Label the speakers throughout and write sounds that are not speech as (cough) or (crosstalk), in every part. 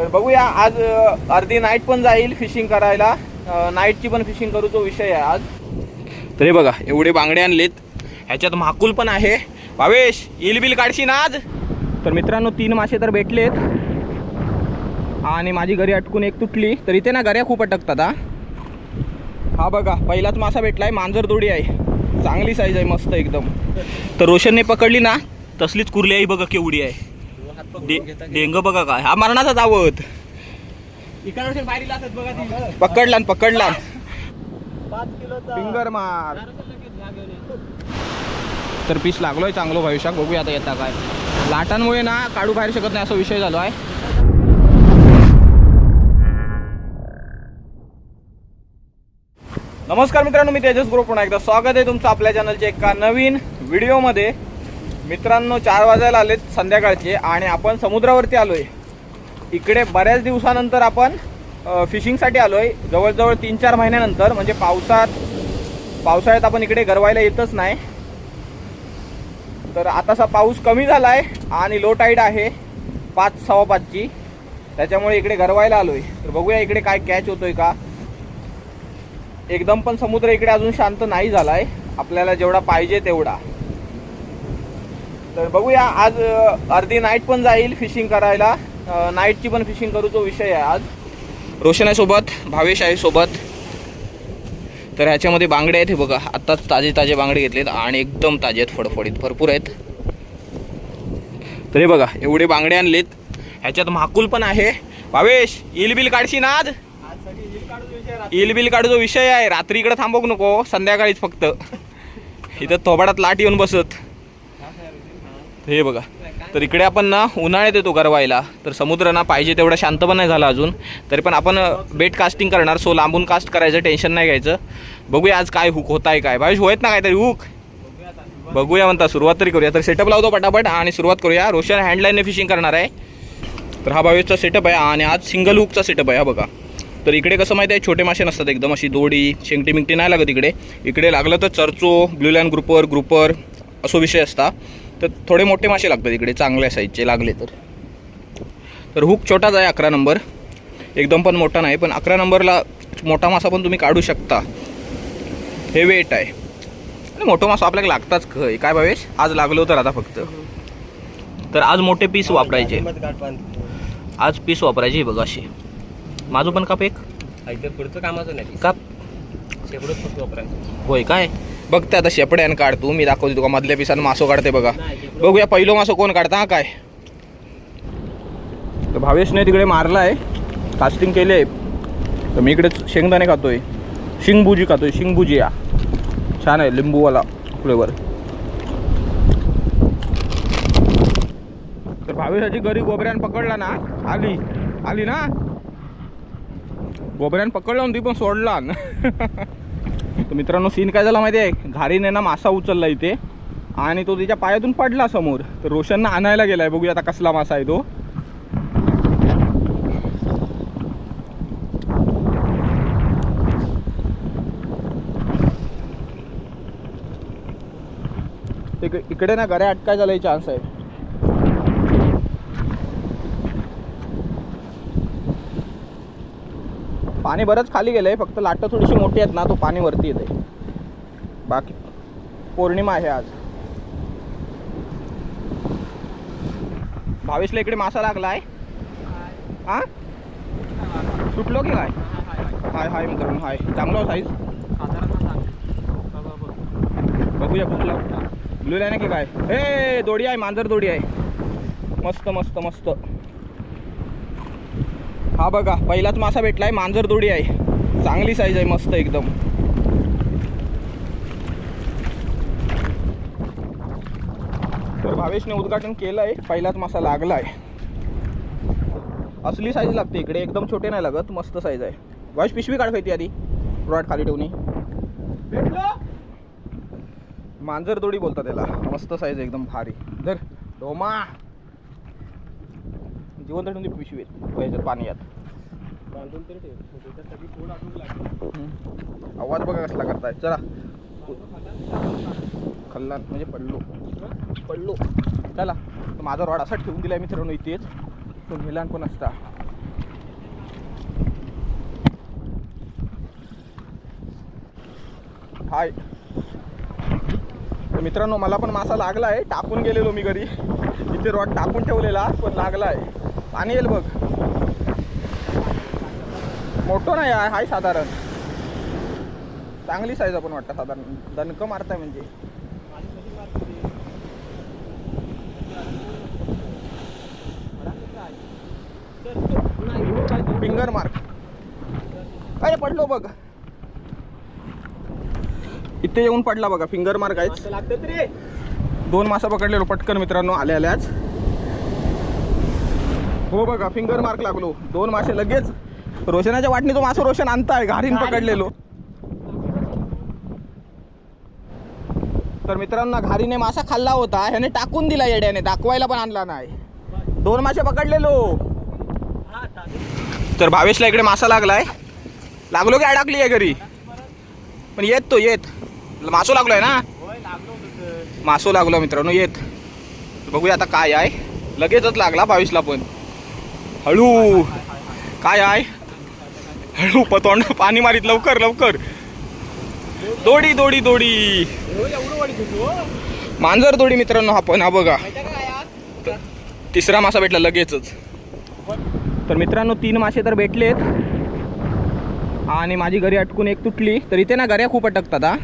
Speaker 1: तर बघूया आज अर्धी नाईट पण जाईल फिशिंग करायला. नाईटची पण फिशिंग करू तो विषय आहे आज. तरी बघा एवढे बांगडे आणलेत. ह्याच्यात माकुल पण आहे. भावेश इल बिल काढशी ना आज? तर मित्रांनो तीन मासे तर भेटलेत. आणि माझी घरी अटकून एक तुटली. तर इथे ना गऱ्या खूप अटकतात हा. हा बघा पहिलाच मासा भेटलाय. मांजर दोडी आहे. चांगली साईज आहे मस्त एकदम. तर रोशनने पकडली ना तसलीच कुर्ली आहे बघा केवढी आहे. डे- डेंग बघा काय. हा मरणाचाच आवत पकडला न, पकडला फिंगर मार. तर पीस लागलोय चांगलो भविष्यात बघूया आता येता काय. लाटांमुळे ना काढू बाहेर शकत नाही असा विषय झालो आहे. नमस्कार मित्रांनो मी तेजस ग्रुप पुन्हा एकदा. स्वागत आहे तुमचं आपल्या चॅनलच्या एका नवीन व्हिडिओमध्ये मित्रांनो चार वाजायला आलेत संध्याकाळचे आणि आपण समुद्रावरती आलोय. इकडे बऱ्याच दिवसानंतर आपण फिशिंगसाठी फिशिंगसाठी आलोय. जवळजवळ तीन चार महिन्यानंतर म्हणजे पावसात पावसाळ्यात आपण इकडे गरवायला येतच नाही. तर आतासा पाऊस कमी झाला आहे आणि लो टाईड आहे पाच सव्वा पाचची. त्याच्यामुळे इकडे गरवायला आलोय. तर बघूया इकडे काय कॅच होतोय का. एकदम पण समुद्र इकडे अजून शांत नाही झालाय. आपल्याला जेवढा पाहिजे तेवढा. तर बघूया आज अर्धी नाईट पण जाईल फिशिंग करायला. नाईटची पण फिशिंग करू तो विषय आहे आज. रोशन आहे सोबत भावेश आहे सोबत. तर ह्याच्यामध्ये बांगडे आहेत हे बघा. आत्ताच ताजे ताजे बांगडे घेतलेत आणि एकदम ताजे आहेत फडफडीत. भरपूर आहेत. तर हे बघा एवढे बांगडे आणलेत. ह्याच्यात माकुल पण आहे. भावेश इल बिल काढशी ना आज? इल बिल काढू जो विषय आहे. रात्री इकडे थांबवू नको. संध्याकाळीच फक्त. इथं थोबाडात लाट येऊन बसत. हे बघा. तर इकडे आपण ना उन्हाळ्यात येतो गरवायला. तर समुद्र ना पाहिजे तेवढा शांत पण नाही झाला अजून. तरी पण आपण बेट कास्टिंग करणार. सो लांबून कास्ट करायचं टेन्शन नाही घ्यायचं. बघूया आज काय हुक होत आहे काय. भावेश होत ना काहीतरी हुक बघूया म्हणता सुरुवात तरी करूया. तर सेटअप लावतो पटापट आणि सुरुवात करूया. रोशन हँडलाईनने फिशिंग करणार आहे. तर हा भावेशचा सेटअप आहे आणि आज सिंगल हुकचा सेटअप आहे हा बघा. तर इकडे कसं माहिती आहे छोटे मासे नसतात एकदम अशी दोडी शेंगटी मिंगटी नाही लागत इकडे. इकडे लागलं तर चर्चो ब्ल्यू लँड ग्रुपर ग्रुपर असो विषय असता. तर थोडे मोठे मासे लागतात इकडे चांगल्या साईजचे लागले तर. तर हुक छोटाच आहे अकरा नंबर एकदम पण मोठा नाही पण अकरा नंबरला मोठा मासा पण तुम्ही काढू शकता. हे वेट आहे. आणि मोठं मासा आपल्याला लागताच खय काय भावेश? आज लागलो तर आता फक्त. तर आज मोठे पीस वापरायचे. आज पीस वापरायचे बघा असे. माझं पण काप एक.
Speaker 2: पुढचं कामाचं नाही.
Speaker 1: काप.
Speaker 2: शेकडोच फक्त वापरायचं.
Speaker 1: होय काय? बघते आता शेपड्यान काढतो. मी दाखवते तुका मधल्या पिसान मासो काढते बघा. बघूया पहिलं मासो कोण काढता हा काय? तर भावेशने तिकडे मारला आहे कास्टिंग केले तर मी इकडे शेंगदाणे खातोय. शिंगभुजी खातोय. शिंगभुजी या. छान आहे लिंबूवाला फ्लेवर तर भावेशाची घरी गोबऱ्यान पकडला ना आली. आली ना? गोबऱ्यान पकडला ती पण सोडला. (laughs) तर मित्रांनो सीन काय झाला माहिती आहे? घारीने ना मासा उचलला इथे आणि तो तिच्या पायातून पडला समोर. तर रोशननं आणायला गेलाय. बघूया आता कसला मासा आहे तो. इक- इकडे ना गऱ्या अटकाय झालाय चान्स आहे. पाणी बरंच खाली गेलं आहे फक्त लाटं थोडीशी मोठी आहेत ना तो पाणी वरती येते बाकी पौर्णिमा आहे आज. भावेशला इकडे मासा लागला आहे हा सुटलो की काय? हाय हाय मित्रांनो हाय. चांगला साईज बघूया कुठला. ब्लू आहे ना की काय? हे दोडी आहे मांजर दोडी आहे. मस्त मस्त मस्त. हा बघा पहिलाच मासा भेटलाय मांजर दोडी आहे. चांगली साईज आहे मस्त एकदम. तर भावेशने उद्घाटन केलंय पहिलाच मासा लागलाय. असली साईज लागते इकडे एकदम छोटे नाही लागत मस्त साईज आहे. भावेश पिशवी काढ खायती आधी रॉड खाली ठेवणी मांजर दोडी बोलतात त्याला मस्त साईज एकदम भारी. धर डोमा जिवंत ठेवून दे पिशवीत पाहिजे पाण्यात आवाज बघा कसला करताय. चला. खल्लात म्हणजे पडलो. पडलो. चला. तर माझा रॉड असा ठेवून दिलाय मित्रांनो इथेच. तो मिलान पण असता हाय. तर मित्रांनो मला पण मासा लागला आहे टाकून गेलेलो मी घरी. इथे रॉड टाकून ठेवलेला पण लागला आहे पाणी येईल बघ. मोठं नाही आहे हाय साधारण. चांगली साईज आपण वाटतं साधारण. दणकं मारताय म्हणजे. फिंगर मार्क अरे पडलो बघ. इथे येऊन पडला बघा फिंगर मार्क आहे दोन मासा पकडलेलो पटकन मित्रांनो आल्या आल्याच हो बघा फिंगर मार्क लागलो. दोन मासे लगेच. रोशनाच्या वाटणी तो मासा रोशन आणताय घारीन पकडलेलो. तर मित्रांनो घारीने मासा खाल्ला होता. ह्याने टाकून दिला येड्याने. दाखवायला पण आणला नाही. दोन मासे पकडलेलो. तर भावेशला इकडे मासा लागलाय. लागलो की अडकली आहे घरी. पण येत तो येत. मासो लागलोय ना? मासो लागलो मित्रांनो येत. बघूया आता काय आहे. लगेचच लागला बावीसला पण. हळू. काय आहे? हळू तोंड पाणी मारीत लवकर लवकर. दोडी दोडी दोडी. मांजर दोडी मित्रांनो हा पण हा बघा. तिसरा मासा भेटला लगेचच. तर मित्रांनो तीन मासे तर भेटलेत. आणि माझी घरी अटकून एक तुटली. तर इथे ना गऱ्या खूप अटकतात हा.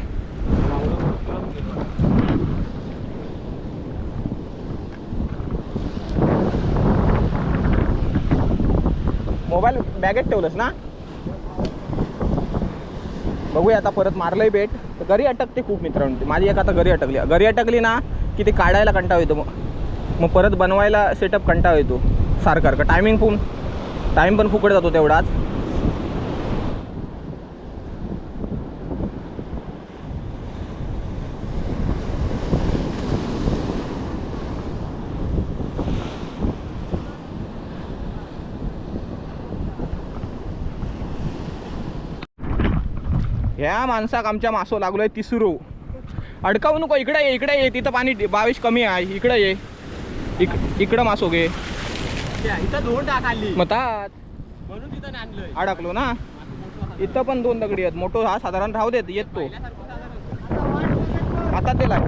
Speaker 1: मोबाईल बॅगेत ठेवलंस ना? बघूया आता परत मारलंय बेट. तर घरी अटकते खूप मित्रांनो. माझी एक आता घरी अटकली. घरी अटकली ना की ते काढायला कंटाळ येतो. मग मग परत बनवायला सेटअप कंटाळ येतो. सारखं टायमिंग पण टाईम पण फुकट जातो तेवढाच. ह्या माणसाक आमच्या मासो लागलोय तिसरू. अडकावू नको इकडे ये इकडे ये तिथं पाणी बावीस कमी आहे इकडे ये. इक इकडं मासो घे.
Speaker 2: इथं दोन टाक आली.
Speaker 1: मतात.
Speaker 2: म्हणून तिथं
Speaker 1: अडकलो ना. इथं पण दोन दगडी आहेत मोठो हा साधारण राहू देत येत तो. हातात दिलाय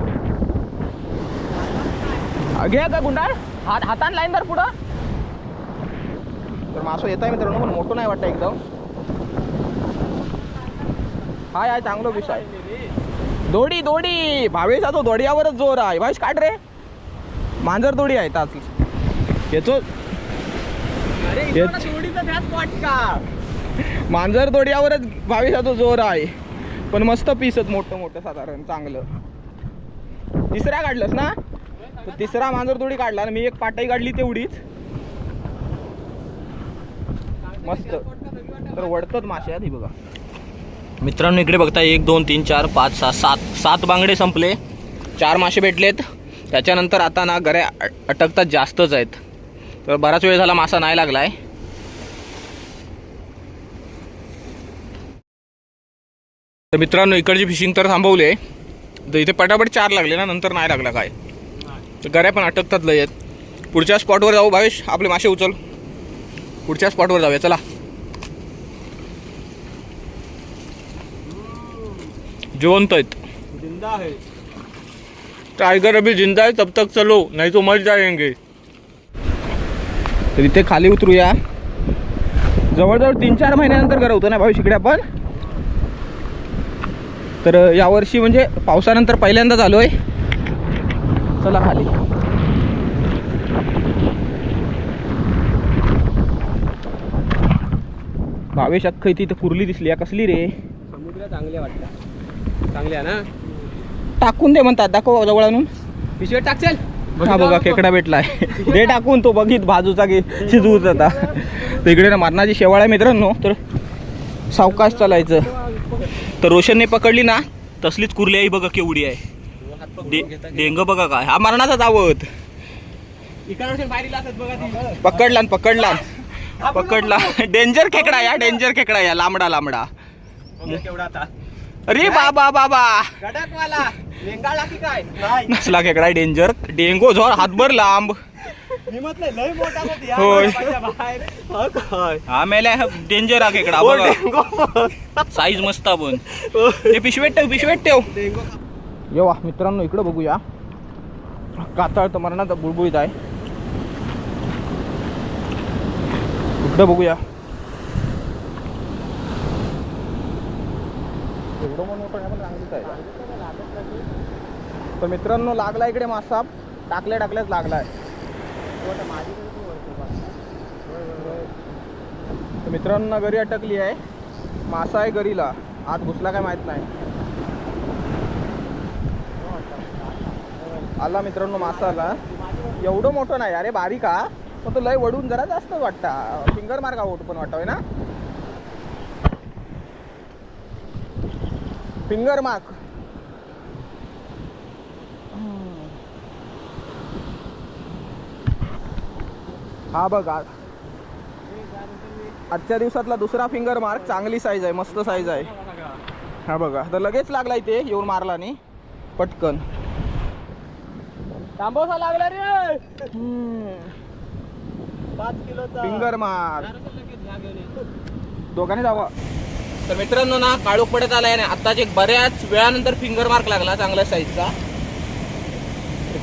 Speaker 1: घे का गुंडाळ हात हातान लाईन तर पुढं. तर मासो येत आहे मित्रांनो पण मोठं नाही वाटतं एकदम. हाय हाय चांगलं विषय आहे. दोडी दोडी. भावेचा तो दोड्यावरच जोर आहे. भावेश काढ रे. मांजर दोडी आहे ताच येतो. मांजर दोड्यावरच भावेचा तो जोर आहे. पण मस्त पीसत मोठं मोठं साधारण चांगलं. तिसऱ्या काढलंस ना? तिसरा मांजर दोडी काढला आणि मी एक पाटाई काढली तेवढीच. मस्त. तर वडतात मासे आधी ही बघा. मित्रांनो इकडे बघता एक दोन तीन चार पाच सहा सात. सात बांगडे संपले. चार मासे भेटलेत. त्याच्यानंतर आता ना गऱ्या अटकतात जास्तच आहेत. तर बराच वेळ झाला मासा नाही लागलाय. तर मित्रांनो इकडची फिशिंग तर थांबवले तर इथे पटापट चार लागले ना नंतर नाही लागला काय. तर गऱ्या पण अटकतात लय आहेत. पुढच्या स्पॉटवर जाऊ भावेश आपले मासे उचल. पुढच्या स्पॉटवर जाऊया चला. जिवंत आहेत.
Speaker 2: जिंदा आहे
Speaker 1: टाइगर अभी जिंदा है तब तक चलो नहीं तो मर जाएंगे. तर इथे खाली उतरूया. जवळजवळ तीन चार महिन्यानंतर घर होतं ना भाऊ इकडे आपण? तर यावर्षी म्हणजे पावसानंतर पहिल्यांदा झालोय. चला खाली. भावेश अख्खं इथे कुर्ली दिसली आहे कसली रे?
Speaker 2: समुद्र चांगले वाटतात ना?
Speaker 1: टाकून दे म्हणतात दाखव जवळ आणून
Speaker 2: पिशवीत टाकचल
Speaker 1: हा बघा खेकडा भेटलाय. दे टाकून तो बघित बाजूचा घे शिजवूच आता. तर इकडे ना मरणाची शेवाळ आहे मित्रांनो तर सावकाश चालायचं. तर रोशनने पकडली ना तसलीच कुर्ली आई बघा केवढी आहे. डेंग बघा काय. हा मरणाचा दावत
Speaker 2: इकडे बाहेर असत बघा ती.
Speaker 1: पकडला पकडला. पकडला. डेंजर खेकडा या डेंजर खेकडा या लांबडा लांबडा.
Speaker 2: केवढा आता.
Speaker 1: अरे बाबा बाबा.
Speaker 2: गडाकवाला. लेंगाळा की काय? नाही.
Speaker 1: नसला खेकडा डेंजर डेंगो झोर हातभर लांब.
Speaker 2: मी म्हटलं लय मोठा होती.
Speaker 1: होय.
Speaker 2: बाहेर. हा काय
Speaker 1: हा मेल्या डेंजर हा बघा.
Speaker 2: डेंगू.
Speaker 1: साईज मस्त आपण ते पिशवेत ठेव पिशवेत ठेव.
Speaker 2: डेंगू
Speaker 1: येवा मित्रांनो इकडं बघूया. कातळ तर मरणात बुळबुळीत आहे. इकडं बघूया. एवढं मन मोठं नाही पण चांगलीच आहे तर मित्रांनो लागला इकडे मासा टाकल्या टाकल्याच लागलाय. तर मित्रांनो घरी अटकली आहे. मासा आहे गरीला आत घुसला काय माहीत नाही. आला मित्रांनो मासा आला एवढं मोठं नाही. अरे बारीक हा. पण तो लय वडून जरा जास्त वाटता. फिंगर मार्क आउट पण वाटतोय ना? फिंगर मार्क हा बघा. आजच्या दिवसातला दुसरा फिंगर मार्क चांगली साईज आहे मस्त साईज आहे. हा बघा. तर लगेच लागला इथे येऊन मारला नाही. पटकन.
Speaker 2: तांबोसा लागला रे. पाच किलोचा.
Speaker 1: फिंगर मार दोघांनी जावा. तर मित्रांनो ना काळोख पडत आलाय ना आताच एक बऱ्याच वेळानंतर फिंगर मार्क लागला चांगल्या साईजचा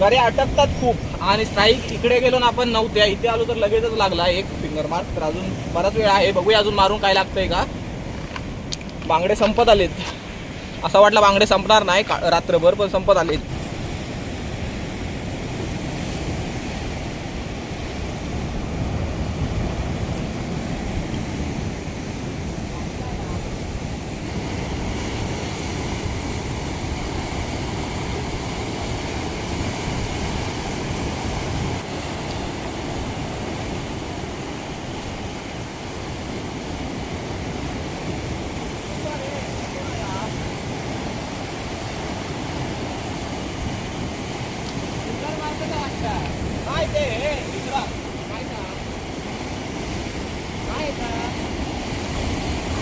Speaker 1: बरे अटकतात खूप आणि स्ट्राईक इकडे गेलो ना आपण नव्हत्या इथे आलो तर लगेचच लागला एक फिंगर मार्क तर अजून बराच वेळ आहे बघूया अजून मारून काय लागतंय का. बांगडे संपत आलेत. असं वाटलं बांगडे संपणार नाही का- रात्रभर पण संपत आलेत.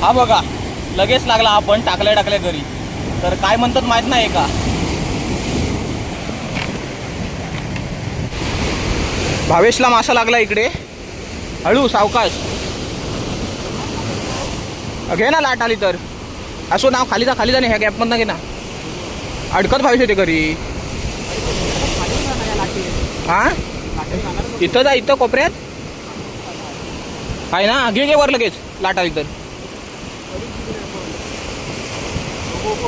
Speaker 1: हा बघा लगेच लागला आपण टाकल्या टाकल्या घरी. तर काय म्हणतात माहीत नाही का? भावेशला मासा लागला इकडे. हळू सावकाश. घे ना लाट आली तर. असो नाव खाली जा खाली जा नाही ह्या गॅपमधनं घे ना. अडकत भावेश होते घरी. हा? इथं जा इथं कोपऱ्यात. आहे ना? घे घे वर लगेच. लाट आली तर.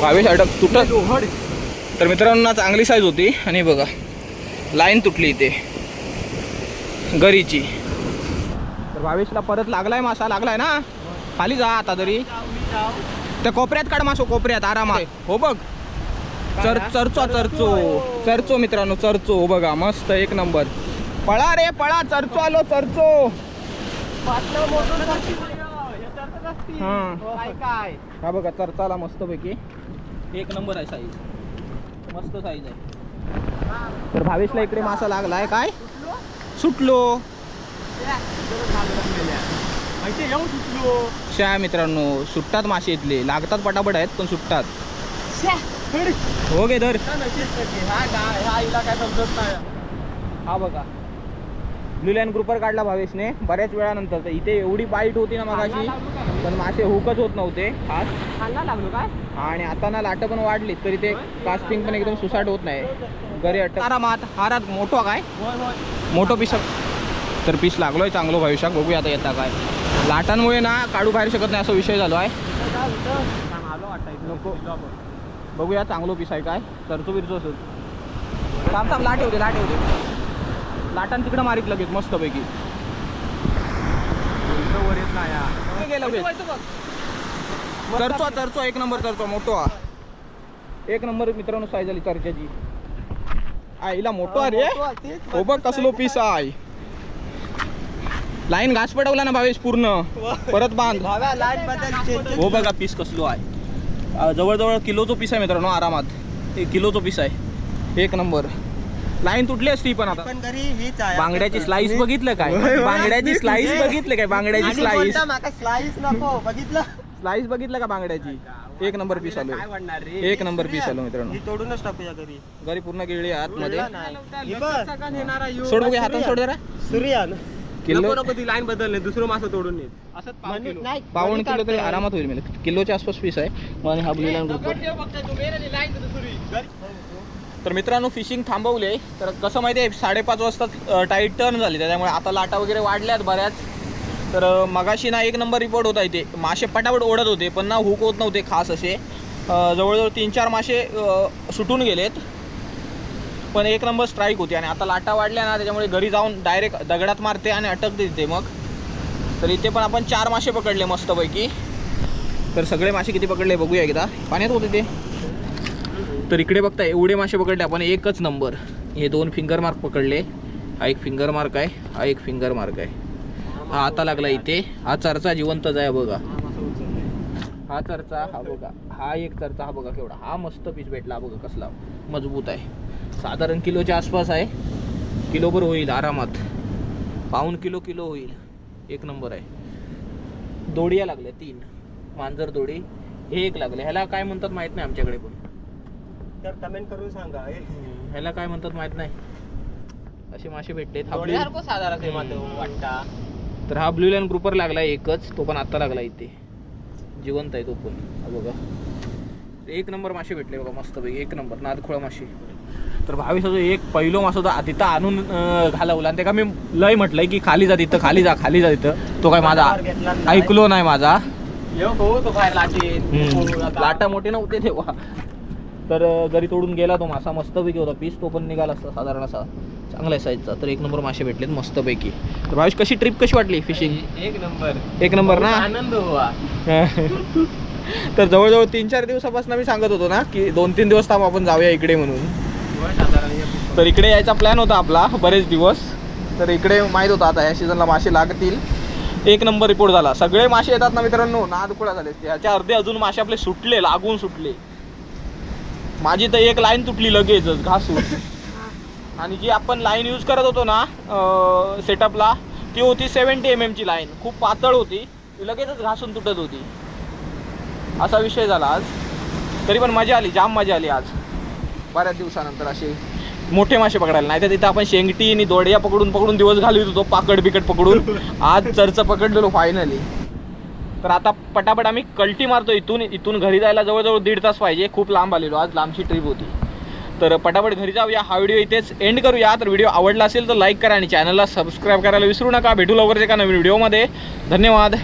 Speaker 1: भावेश अडक तुटत. तर मित्रांनो चांगली साईज होती. आणि बघा लाईन तुटली इथे. गरीची. तर भावेशला परत लागलाय मासा लागलाय ना? खाली जा आता तरी. त्या कोपऱ्यात काढ मासो कोपऱ्यात आरामात. हो बघ. चर चरचो चरचो. चरचो मित्रांनो चरचो. हो बघा मस्त एक नंबर पळा रे पळा. चरचो आलो चरचो. हा. हा बघा चरचाला मस्त पैकी एक नंबर आहे साईज मस्त साईज आहे. तर भावेशला इकडे मासा लागलाय काय? सुटलो.
Speaker 2: माहिती येऊन सुटलो.
Speaker 1: शा मित्रांनो सुटतात मासे इथले. लागतात पटापट आहेत पण सुटतात हो गे धर.
Speaker 2: हा
Speaker 1: बघा. ब्लू लाईन ग्रुपर काढला भावेशने बऱ्याच वेळानंतर. तर इथे एवढी बाईट होती ना मगाशी. पण मासे हुकच होत नव्हते खास.
Speaker 2: लागलो काय?
Speaker 1: आणि आता ना लाटं पण वाढली तरी ते कास्टिंग पण एकदम सुसाट होत नाही. घरी अटक. आरामात हारात मोठो काय?
Speaker 2: होय होय.
Speaker 1: मोठं पीस तर पीस लागलोय चांगलो भविष्यात बघूया आता येता काय. लाटांमुळे ना काढू बाहेर शकत नाही असा विषय झालो आहे. बघूया चांगलो पीस आहे काय. तरचो बिरचो असेल. थांब थांब लाट होते लाट होते लाटान तिकडं मारीत लगेच मस्तपैकी.
Speaker 2: वर येत नाही.
Speaker 1: गेलं बे. चरचो चरचो एक नंबर चरचो मोठो हा. एक नंबर मित्रांनो साईज झाली चर्चाची आईला मोठो अरे हो बघ कसलो पीस आहे. लाईन घास पडवला ना भावेश पूर्ण. परत बांध.
Speaker 2: भाव्या लाट बदल
Speaker 1: हो बघा पीस कसलो आहे. जवळजवळ किलोचो पीस आहे मित्रांनो आरामात. एक किलोचो पीस आहे. एक नंबर. लाईन तुटली असती पण आता.
Speaker 2: पण घरी हीच आहे
Speaker 1: बांगड्याची स्लाइस बघितलं काय. बांगड्याची स्लाइस बघितलं काय? बांगड्याची
Speaker 2: आणि
Speaker 1: स्लाइस
Speaker 2: स्लाइस नको बघितलं?
Speaker 1: स्लाइस बघितलं का बांगड्याची? एक नंबर पीस आलो एक नंबर पीस आलो मित्रांनो.
Speaker 2: ही तोडूनच टाकूया घरी.
Speaker 1: घरी पूर्ण गिळली आतमध्ये.
Speaker 2: ही बघ.
Speaker 1: सोड बघूया हाताने सोड जरा.
Speaker 2: सूर्यान.
Speaker 1: किलो-
Speaker 2: नको नको ती लाईन बदलले दुसरं मासं तोडून नेत. असंच पाव
Speaker 1: म्हणजे
Speaker 2: किलो.
Speaker 1: तरी आरामात होईल किलोच्या आसपास पीस आहे. आणि हा ब्लू लाईन तर मित्रांनो फिशिंग थांबवले तर कसं माहिती आहे साडेपाच वाजता टाईट टर्न झाली. त्याच्यामुळे आता लाटा वगैरे वाढल्यात बऱ्याच. तर मगाशी ना एक नंबर रिपोर्ट होता इथे. मासे पटापट ओढत होते पण ना हुक होत नव्हते खास असे. जवळजवळ तीन चार मासे सुटून गेलेत. पण एक नंबर स्ट्राईक होती. आणि आता लाटा वाढल्या ना त्याच्यामुळे घरी जाऊन डायरेक्ट दगडात मारते आणि अटकते तिथे मग. तर इथे पण आपण चार मासे पकडले मस्तपैकी. तर सगळे मासे किती पकडले बघूया एकदा. पाण्यात होते ते. तर इकडे बघता एवढे मासे पकडले आपण एकच नंबर हे दोन फिंगर मार्क पकडले. हा एक फिंगर मार्क आहे हा एक फिंगर मार्क आहे. हा आता लागला इथे. हा चरचा जिवंतच आहे बघा.
Speaker 2: हा
Speaker 1: चरचा हा बघा. हा एक चरचा हा बघा केवढा. हा मस्त पीस भेटला हा बघा कसला मजबूत आहे. साधारण किलोच्या आसपास आहे. किलोभर होईल आरामात. पाऊन किलो किलो होईल. एक नंबर आहे. दोडिया लागल्या तीन. मांजर दोडी. हे एक लागले. ह्याला काय म्हणतात माहीत नाही आमच्याकडे पण.
Speaker 2: तर कमेंट करून सांगा. हे.
Speaker 1: ह्याला काय म्हणतात माहीत नाही. असे मासे भेटले.
Speaker 2: डोळ्यासारखं साधारण आहे माझं वाटता.
Speaker 1: तर हा ब्ल्यू लाईन ग्रुपर लागला एकच तो पण आत्ता लागला इथे. जिवंत आहे तो पण. हा बघा. एक नंबर मासे भेटले बघा मस्तपैकी. एक नंबर नादखोळा मासे तर भावीसाचं एक पहिलो मासा होता तिथं आणून घालवला. आणि ते का मी लय म्हटलंय की खाली जा तिथं खाली जा खाली जा तिथं. तो काय माझा. ऐकलो नाही माझा.
Speaker 2: आता.
Speaker 1: लाटा मोठे नव्हते तेव्हा. तर घरी तोडून गेला तो मासा मस्तपैकी होता. पीस तो पण निघाला असता साधारण असा चांगल्या साईजचा तर एक नंबर मासे भेटलेत मस्तपैकी. तर भावेश कशी ट्रिप कशी वाटली फिशिंग
Speaker 2: एक नंबर.
Speaker 1: एक नंबर ना?
Speaker 2: आनंद हुआ. (laughs)
Speaker 1: तर जवळजवळ तीन चार दिवसापासून मी सांगत होतो ना की दोन तीन दिवस थांब आपण जाऊया इकडे म्हणून. तर इकडे यायचा प्लॅन होता आपला बरेच दिवस. तर इकडे माहीत होता आता या सीझनला मासे लागतील. एक नंबर रिपोर्ट झाला. सगळे मासे येतात ना मित्रांनो? नादकुळा झाले त्याच्या अर्धे अजून मासे आपले सुटले लागून सुटले. माझी तर एक लाईन तुटली लगेचच घासून. (laughs) आणि जी आपण लाईन यूज करत होतो ना सेटअपला ती होती सेवन्टी एम एमची लाईन. खूप पातळ होती. ती लगेचच घासून तुटत होती. असा विषय झाला आज. तरी पण मजा आली जाम मजा आली आज. बऱ्याच दिवसानंतर असे मोठे मासे पकडायला. नाही तर तिथं आपण शेंगटी आणि दोड्या पकडून पकडून दिवस घालवित होतो पाकड बिकट पकडून. (laughs) आज चर्च पकडलेलो फायनली तर आता पटापट आम्ही कल्टी मारतो इथून इथून घरी जायला जवळजवळ दीड तास पाहिजे. खूप लांब आलेलो आज लांबची ट्रिप होती. तर पटापट घरी जाऊया. हा व्हिडिओ इथेच एंड करूया. तर व्हिडिओ आवडला असेल तर लाईक करा आणि चॅनलला सबस्क्राईब करायला विसरू नका. भेटू लवकरच एका नवीन व्हिडिओमध्ये धन्यवाद.